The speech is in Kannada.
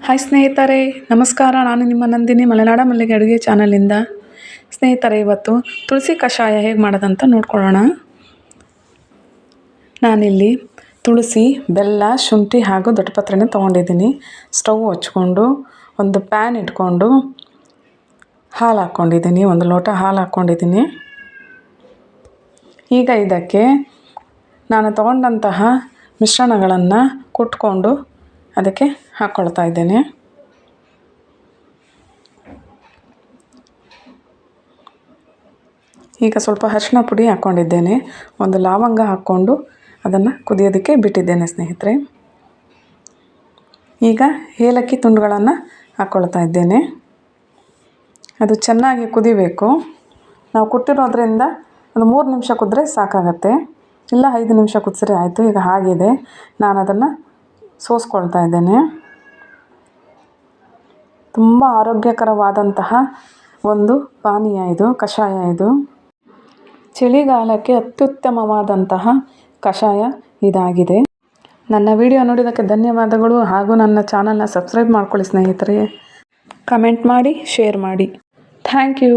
ಹಾಯ್ ಸ್ನೇಹಿತರೆ, ನಮಸ್ಕಾರ. ನಾನು ನಿಮ್ಮ ನಂದಿನಿ ಮಲೆನಾಡ ಮಲ್ಲಿಗೆ ಅಡುಗೆ ಚಾನಲಿಂದ. ಸ್ನೇಹಿತರೆ, ಇವತ್ತು ತುಳಸಿ ಕಷಾಯ ಹೇಗೆ ಮಾಡೋದಂತ ನೋಡ್ಕೊಳ್ಳೋಣ. ನಾನಿಲ್ಲಿ ತುಳಸಿ, ಬೆಲ್ಲ, ಶುಂಠಿ ಹಾಗೂ ದೊಡ್ಡಪತ್ರೆನ ತೊಗೊಂಡಿದ್ದೀನಿ. ಸ್ಟವ್ ಹಚ್ಕೊಂಡು, ಒಂದು ಪ್ಯಾನ್ ಇಟ್ಕೊಂಡು ಹಾಲು ಹಾಕ್ಕೊಂಡಿದ್ದೀನಿ. ಒಂದು ಲೋಟ ಹಾಲು ಹಾಕ್ಕೊಂಡಿದ್ದೀನಿ. ಈಗ ಇದಕ್ಕೆ ನಾನು ತಗೊಂಡಂತಹ ಮಿಶ್ರಣಗಳನ್ನು ಕುಟ್ಕೊಂಡು ಅದಕ್ಕೆ ಹಾಕ್ಕೊಳ್ತಾ ಇದ್ದೇನೆ. ಈಗ ಸ್ವಲ್ಪ ಅರಿಶಿನ ಪುಡಿ ಹಾಕ್ಕೊಂಡಿದ್ದೇನೆ ಒಂದು ಲವಂಗ ಹಾಕ್ಕೊಂಡು ಅದನ್ನು ಕುದಿಯೋದಕ್ಕೆ ಬಿಟ್ಟಿದ್ದೇನೆ ಸ್ನೇಹಿತರೆ. ಈಗ ಏಲಕ್ಕಿ ತುಂಡುಗಳನ್ನು ಹಾಕ್ಕೊಳ್ತಾ ಇದ್ದೇನೆ. ಅದು ಚೆನ್ನಾಗಿ ಕುದಿಬೇಕು. ನಾವು ಕುಟ್ಟಿರೋದ್ರಿಂದ ಒಂದು ಮೂರು ನಿಮಿಷ ಕುದ್ರೆ ಸಾಕಾಗತ್ತೆ. ಇಲ್ಲ ಐದು ನಿಮಿಷ ಕುದಿಸ್ರೆ ಆಯಿತು. ಈಗ ಆಗಿದೆ ನಾನು ಅದನ್ನು ಸೋಸ್ಕೊಳ್ತಾ ಇದ್ದೇನೆ. ತುಂಬ ಆರೋಗ್ಯಕರವಾದಂತಹ ಒಂದು ಪಾನೀಯ ಇದು, ಕಷಾಯ ಇದು. ಚಳಿಗಾಲಕ್ಕೆ ಅತ್ಯುತ್ತಮವಾದಂತಹ ಕಷಾಯ ಇದಾಗಿದೆ. ನನ್ನ ವಿಡಿಯೋ ನೋಡಿದ್ದಕ್ಕೆ ಧನ್ಯವಾದಗಳು ಹಾಗೂ ನನ್ನ ಚಾನಲ್ನ ಸಬ್ಸ್ಕ್ರೈಬ್ ಮಾಡ್ಕೊಳ್ಳಿ ಸ್ನೇಹಿತರೆ. ಕಮೆಂಟ್ ಮಾಡಿ, ಶೇರ್ ಮಾಡಿ. Thank you.